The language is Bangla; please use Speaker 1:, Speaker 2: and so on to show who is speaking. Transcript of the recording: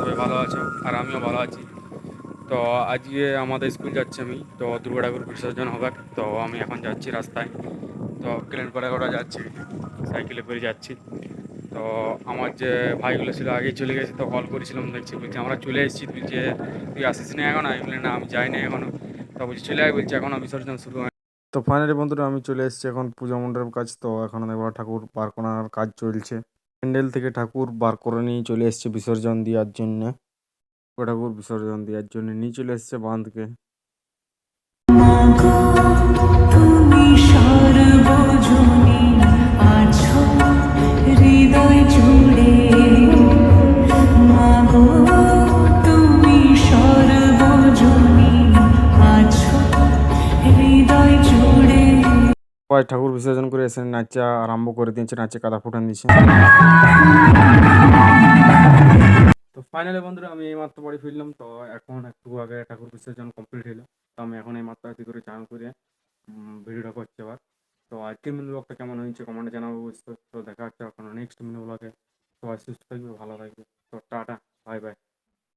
Speaker 1: সবাই ভালো আছো, আর আমিও ভালো আছি। তো আজকে আমাদের স্কুল যাচ্ছি আমি, তো দুর্গা ঠাকুর বিসর্জন হবে তো আমি এখন যাচ্ছি রাস্তায়। তো ক্লেনপাড়া করা যাচ্ছি, সাইকেলে করে যাচ্ছি। তো আমার যে ভাইগুলো ছিল আগেই চলে গেছে তো কল করেছিলাম দেখছি বলছি আমরা চলে এসেছি। তুই যে তুই আসিস না এখন? আমি বলি না আমি যাই না এখনও তো বলছি চলে আয় বলছি এখনও বিসর্জন শুরু হয় তো ফাইনালি বন্ধুরা আমি চলে এসেছি এখন পূজা মণ্ডপের কাজ তো এখন দেখব ঠাকুর বার করার কাজ চলছে। প্যান্ডেল থেকে ঠাকুর বার করে নিয়ে চলে এসছে বিসর্জন দেওয়ার জন্য। ঠাকুর বিসর্জন দেওয়ার জন্য নিয়ে চলে এসছে বাঁধকে। ঠাকুর বিসর্জন করে এসে নাচা আরম্ভ করে দিয়েছে, নাচে কাদা ফুটান দিচ্ছে তো ফাইনালি বন্ধুরা, আমি এইমাত্র বাড়ি ফিরলাম। তো এখন একটু আগে ঠাকুর বিসর্জন কমপ্লিট হলো। তো আমি এখন এইমাত্র আছি করে চান করে ভিডিওটা করছি আবার। তো আজকের মিনি ব্লগটা কেমন হয়েছে কমেন্টে জানাব অবশ্যই। তো দেখা হচ্ছে এখন নেক্সট মিনি ব্লগে সবাই সুস্থ থাকবে, ভালো থাকবে।